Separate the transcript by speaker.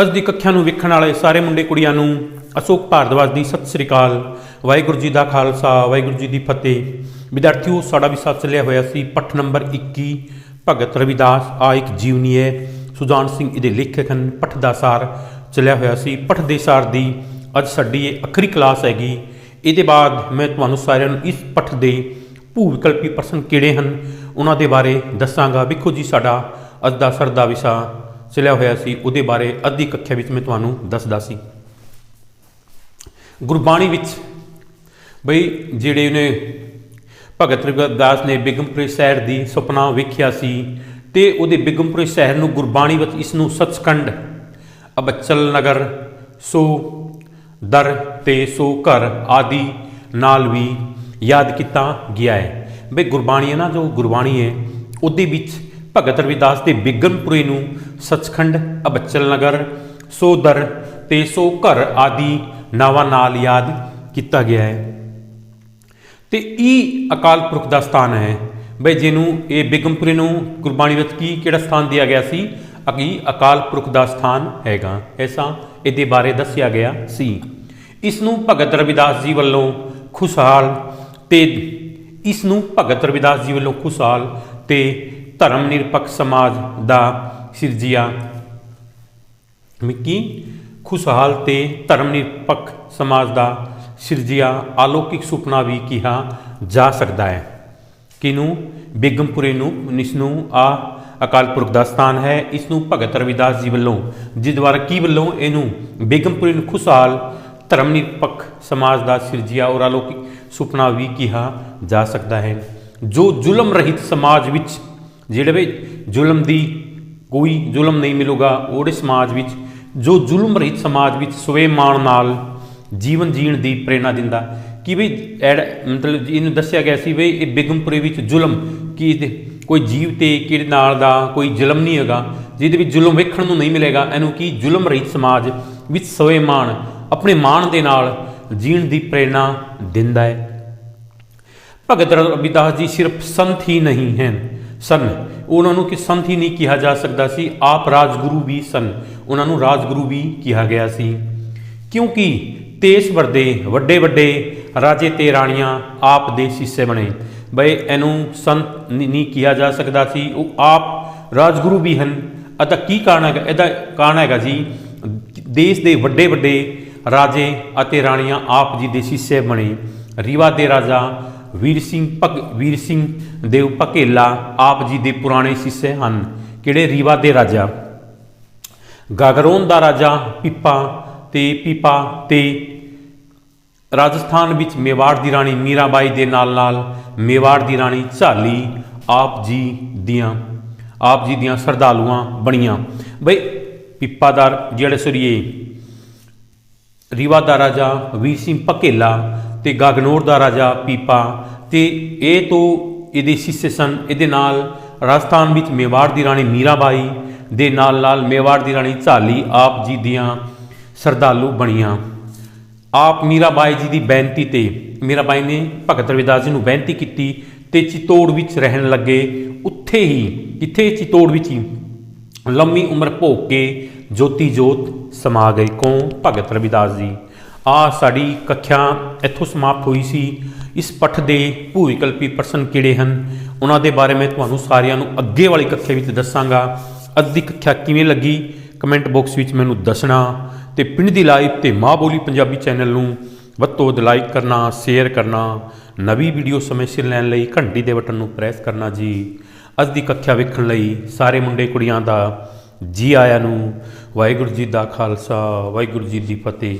Speaker 1: ਅੱਜ ਦੀ ਕੱਖਿਆ ਨੂੰ ਵੇਖਣ ਵਾਲੇ ਸਾਰੇ ਮੁੰਡੇ ਕੁੜੀਆਂ ਨੂੰ ਅਸ਼ੋਕ ਭਾਰਦਵਾਜ ਦੀ ਸਤਿ ਸ੍ਰੀ ਅਕਾਲ, ਵਾਹਿਗੁਰੂ ਜੀ ਦਾ ਖਾਲਸਾ, ਵਾਹਿਗੁਰੂ ਜੀ ਦੀ ਫਤਿਹ। ਵਿਦਿਆਰਥੀਓ, ਸਾਡਾ ਵਿਸ਼ਾ ਚੱਲਿਆ ਹੋਇਆ ਸੀ ਪੱਠ ਨੰਬਰ 21 ਭਗਤ ਰਵਿਦਾਸ ਆ ਇੱਕ ਜੀਵਨੀ ਹੈ। ਸੁਜਾਨ ਸਿੰਘ ਇਹਦੇ ਲੇਖਕ ਹਨ, ਪੱਠ ਦਾ ਸਾਰ ਚੱਲਿਆ ਹੋਇਆ ਸੀ। ਪੱਠ ਦੇ ਸਾਰ ਦੀ ਅੱਜ ਸਾਡੀ ਇਹ ਆਖਰੀ ਕਲਾਸ ਹੈਗੀ। ਇਹਦੇ ਬਾਅਦ ਮੈਂ ਤੁਹਾਨੂੰ ਸਾਰਿਆਂ ਨੂੰ ਇਸ ਪੱਠ ਦੇ ਭੂ ਵਿਕਲਪੀ ਪ੍ਰਸ਼ਨ ਕਿਹੜੇ ਹਨ, ਉਹਨਾਂ ਦੇ ਬਾਰੇ ਦੱਸਾਂਗਾ। ਵੇਖੋ ਜੀ ਸਾਡਾ ਅੱਜ ਦਾ ਸਰ ਦਾ ਵਿਸ਼ਾ। ਚੱਲਿਆ ਹੋਇਆ ਸੀ, ਉਹਦੇ ਬਾਰੇ ਅੱਧੀ ਕੱਖਿਆ ਵਿੱਚ ਮੈਂ ਤੁਹਾਨੂੰ ਦੱਸਦਾ ਸੀ। ਗੁਰਬਾਣੀ ਵਿੱਚ ਬਈ ਜਿਹੜੇ ਉਹਨੇ ਭਗਤ ਰਵਿਦਾਸ ਨੇ ਬਿਗਮਪੁਰੇ ਸ਼ਹਿਰ ਦੀ ਸੁਪਨਾ ਵੇਖਿਆ ਸੀ ਤੇ ਉਹਦੇ ਬਿਗਮਪੁਰੇ ਸ਼ਹਿਰ ਨੂੰ ਗੁਰਬਾਣੀ ਵਿੱਚ ਇਸ ਨੂੰ ਸੱਚਖੰਡ, ਅਬਚਲ ਨਗਰ, ਸੋ ਦਰ ਤੇ ਸੋ ਘਰ ਆਦਿ ਨਾਲ ਵੀ ਯਾਦ ਕੀਤਾ ਗਿਆ ਹੈ। ਬਈ ਗੁਰਬਾਣੀ ਹੈ ਨਾ, ਜੋ ਗੁਰਬਾਣੀ ਹੈ, ਉਹਦੇ ਵਿੱਚ ਭਗਤ ਰਵਿਦਾਸ ਦੇ ਬਿਗਮਪੁਰੇ ਨੂੰ ਸੱਚਖੰਡ, ਅਬਚਲ ਨਗਰ, ਸੋ ਦਰ ਤੇ ਸੋ ਘਰ ਆਦਿ ਨਾਵਾਂ ਨਾਲ ਯਾਦ ਕੀਤਾ ਗਿਆ ਹੈ। ਤੇ ਇਹ ਅਕਾਲ ਪੁਰਖ ਦਾ ਸਥਾਨ ਹੈ। ਬਈ ਜਿਹਨੂੰ ਇਹ ਬਿਗਮਪੁਰੀ ਨੂੰ ਗੁਰਬਾਣੀ ਵਿੱਚ ਕੀ, ਕਿਹੜਾ ਸਥਾਨ ਦਿਆ ਗਿਆ ਸੀ? ਅਕੀ ਅਕਾਲ ਪੁਰਖ ਦਾ ਸਥਾਨ ਹੈਗਾ। ਐਸਾ ਇਹਦੇ ਬਾਰੇ ਦੱਸਿਆ ਗਿਆ ਸੀ। ਇਸ ਨੂੰ ਭਗਤ ਰਵਿਦਾਸ ਜੀ ਵੱਲੋਂ ਖੁਸ਼ਹਾਲ ਤੇ ਇਸ ਨੂੰ ਭਗਤ ਰਵਿਦਾਸ ਜੀ ਵੱਲੋਂ ਖੁਸ਼ਹਾਲ ਤੇ ਧਰਮ ਨਿਰਪੱਖ ਸਮਾਜ ਦਾ ਸਿਰਜਿਆ। ਮਿੱਕੀ, ਖੁਸ਼ਹਾਲ ਤੇ ਧਰਮ ਨਿਰਪੱਖ ਸਮਾਜ ਦਾ ਸਿਰਜਿਆ ਆਲੋਕਿਕ ਸੁਪਨਾ ਵੀ ਕਿਹਾ ਜਾ ਸਕਦਾ ਹੈ। ਕਿਨੂੰ? ਬੇਗਮਪੁਰੇ ਨੂੰ ਇਸ ਨੂੰ, ਆ ਅਕਾਲ ਪੁਰਖ ਦਾ ਸਥਾਨ ਹੈ। ਇਸ ਨੂੰ ਭਗਤ ਰਵਿਦਾਸ ਜੀ ਵੱਲੋਂ ਜਿਸ ਦੁਆਰਾ ਕੀ ਵੱਲੋਂ ਇਹਨੂੰ ਬੇਗਮਪੁਰੇ ਨੂੰ ਖੁਸ਼ਹਾਲ, ਧਰਮ ਨਿਰਪੱਖ ਸਮਾਜ ਦਾ ਸਿਰਜਿਆ ਔਰ ਆਲੋਕਿਕ ਸੁਪਨਾ ਵੀ ਕਿਹਾ ਜਾ ਸਕਦਾ ਹੈ। ਜੋ ਜ਼ੁਲਮ ਰਹਿਤ ਸਮਾਜ ਵਿੱਚ ਜਿਹੜੇ ਵੀ ਜ਼ੁਲਮ ਦੀ ਕੋਈ ਜ਼ੁਲਮ ਨਹੀਂ ਮਿਲੂਗਾ ਉਹਦੇ ਸਮਾਜ ਵਿੱਚ, ਜੋ ਜ਼ੁਲਮ ਰਹਿਤ ਸਮਾਜ ਵਿੱਚ ਸਵੈਮਾਨ ਨਾਲ ਜੀਵਨ ਜੀਣ ਦੀ ਪ੍ਰੇਰਣਾ ਦਿੰਦਾ। ਕਿ ਵੀ ਐਡ, ਮਤਲਬ ਇਹਨੂੰ ਦੱਸਿਆ ਗਿਆ ਸੀ ਵੀ ਇਹ ਬੇਗਮਪੁਰੇ ਵਿੱਚ ਜ਼ੁਲਮ, ਕੀ ਕੋਈ ਜੀਵ ਤੇ ਕਿਹੜੇ ਨਾਲ ਦਾ ਕੋਈ ਜ਼ੁਲਮ ਨਹੀਂ ਹੈਗਾ, ਜਿਹਦੇ ਵਿੱਚ ਜ਼ੁਲਮ ਵੇਖਣ ਨੂੰ ਨਹੀਂ ਮਿਲੇਗਾ, ਇਹਨੂੰ ਕੀ ਜ਼ੁਲਮ ਰਹਿਤ ਸਮਾਜ ਵਿੱਚ ਸਵੈਮਾਨ ਆਪਣੇ ਮਾਣ ਦੇ ਨਾਲ ਜੀਣ ਦੀ ਪ੍ਰੇਰਣਾ ਦਿੰਦਾ ਹੈ। ਭਗਤ ਰਵਿਦਾਸ ਜੀ ਸਿਰਫ ਸੰਤ ਹੀ ਨਹੀਂ ਹਨ। ਸਨ। ਉਹਨਾਂ ਨੂੰ ਕਿ ਸੰਤ ਹੀ ਨਹੀਂ ਕਿਹਾ ਜਾ ਸਕਦਾ ਸੀ। ਆਪ ਰਾਜਗੁਰੂ ਵੀ ਸਨ। ਉਹਨਾਂ ਨੂੰ ਰਾਜਗੁਰੂ ਵੀ ਕਿਹਾ ਗਿਆ ਸੀ। ਕਿਉਂਕਿ ਤੇਸਵਰ ਦੇ ਵੱਡੇ ਵੱਡੇ ਰਾਜੇ ਤੇ ਰਾਣੀਆਂ ਆਪ ਦੇ ਸਿੱਸੇ ਬਣੇ। ਬਈ ਇਹਨੂੰ ਸੰਤ ਨਹੀਂ ਕਿਹਾ ਜਾ ਸਕਦਾ ਸੀ। ਉਹ ਆਪ ਰਾਜਗੁਰੂ ਵੀ ਹਨ। ਅਤੇ ਕੀ ਕਾਰਨ ਹੈਗਾ? ਇਹਦਾ ਕਾਰਨ ਹੈਗਾ ਜੀ, ਦੇਸ਼ ਦੇ ਵੱਡੇ ਵੱਡੇ ਰਾਜੇ ਅਤੇ ਰਾਣੀਆਂ ਆਪ ਜੀ ਦੇ ਸਿੱਸੇ ਬਣੇ। ਰੀਵਾ ਦੇ ਰਾਜਾ ਵੀਰ ਸਿੰਘ ਭਗ, ਵੀਰ ਸਿੰਘ ਦੇਵ ਪਕੇਲਾ ਆਪ ਜੀ ਦੇ ਪੁਰਾਣੇ ਸਿੱਸੇ ਹਨ। ਕਿਹੜੇ ਰੀਵਾ ਦੇ ਰਾਜਾ? ਗਾਗਰੋਨ ਦਾ ਰਾਜਾ ਪੀਪਾ ਤੇ ਪੀਪਾ ਤੇ ਰਾਜਸਥਾਨ ਵਿੱਚ ਮੇਵਾੜ ਦੀ ਰਾਣੀ ਮੀਰਾਬਾਈ ਦੇ ਨਾਲ ਨਾਲ ਮੇਵਾੜ ਦੀ ਰਾਣੀ ਝਾਲੀ ਆਪ ਜੀ ਦੀਆਂ, ਆਪ ਜੀ ਦੀਆਂ ਸਰਦਾਲੂਆਂ ਬਣੀਆਂ। ਬਈ ਪਿੱਪਾ ਦਾ ਜਿਹੜੇ ਸੁਰੀਏ, ਰੀਵਾ ਦਾ ਰਾਜਾ ਵੀਰ ਸਿੰਘ ਪਕੇਲਾ ਤੇ ਗਾਗਨੌਰ ਦਾ ਰਾਜਾ ਪੀਪਾ ਤੇ ਇਹ ਤੋਂ ਇਹਦੇ ਸਿੱਸੇ ਸਨ। ਇਹਦੇ ਨਾਲ ਰਾਜਸਥਾਨ ਵਿੱਚ ਮੇਵਾੜ ਦੀ ਰਾਣੀ ਮੀਰਾਬਾਈ ਦੇ ਨਾਲ ਨਾਲ ਮੇਵਾੜ ਦੀ ਰਾਣੀ ਝਾਲੀ ਆਪ ਜੀ ਦੀਆਂ ਸਰਦਾਲੂ ਬਣੀਆਂ। ਆਪ ਮੀਰਾਬਾਈ ਜੀ ਦੀ ਬੇਨਤੀ ਤੇ ਮੀਰਾਬਾਈ ਨੇ ਭਗਤ ਰਵਿਦਾਸ ਜੀ ਨੂੰ ਬੇਨਤੀ ਕੀਤੀ ਤੇ ਚਿਤੋੜ ਵਿੱਚ ਰਹਿਣ ਲੱਗੇ। ਉੱਥੇ ਹੀ ਕਿੱਥੇ ਚਿਤੋੜ ਵਿੱਚ ਹੀ ਲੰਮੀ ਉਮਰ ਭੋਗ ਕੇ ਜੋਤੀ ਜੋਤ ਸਮਾ ਗਏ। ਕੌਣ? ਭਗਤ ਰਵਿਦਾਸ ਜੀ। ਆ ਸਾਡੀ ਕੱਖਿਆ ਇੱਥੋਂ ਸਮਾਪਤ ਹੋਈ ਸੀ। ਇਸ ਪੱਠ ਦੇ ਭੂ ਪ੍ਰਸ਼ਨ ਕਿਹੜੇ ਹਨ? ਉਹਨਾਂ ਦੇ ਬਾਰੇ ਮੈਂ ਤੁਹਾਨੂੰ ਸਾਰਿਆਂ ਨੂੰ ਅੱਗੇ ਵਾਲੀ ਕੱਖਿਆ ਵਿੱਚ ਦੱਸਾਂਗਾ। ਅੱਧੀ ਕੱਖਿਆ ਕਿਵੇਂ ਲੱਗੀ? ਕਮੈਂਟ ਬਾਕਸ ਵਿੱਚ ਮੈਨੂੰ ਦੱਸਣਾ। ਤੇ ਪਿੰਡ ਦੀ ਲਾਈਵ ਤੇ ਮਾਂ ਬੋਲੀ ਪੰਜਾਬੀ ਚੈਨਲ ਨੂੰ ਵੱਧ ਤੋਂ ਵੱਧ ਲਾਈਕ ਕਰਨਾ, ਸ਼ੇਅਰ ਕਰਨਾ, ਨਵੀਂ ਵੀਡੀਓ ਸਮੇਂ ਸਿਰ ਲੈਣ ਲਈ ਘੰਟੀ ਦੇ ਬਟਨ ਨੂੰ ਪ੍ਰੈਸ ਕਰਨਾ ਜੀ। ਅੱਜ ਦੀ ਕੱਖਿਆ ਵੇਖਣ ਲਈ ਸਾਰੇ ਮੁੰਡੇ ਕੁੜੀਆਂ ਦਾ ਜੀ ਆਇਆਂ ਨੂੰ। ਵਾਹਿਗੁਰੂ ਜੀ ਦਾ ਖਾਲਸਾ, ਵਾਹਿਗੁਰੂ ਜੀ ਦੀ ਫਤਿਹ।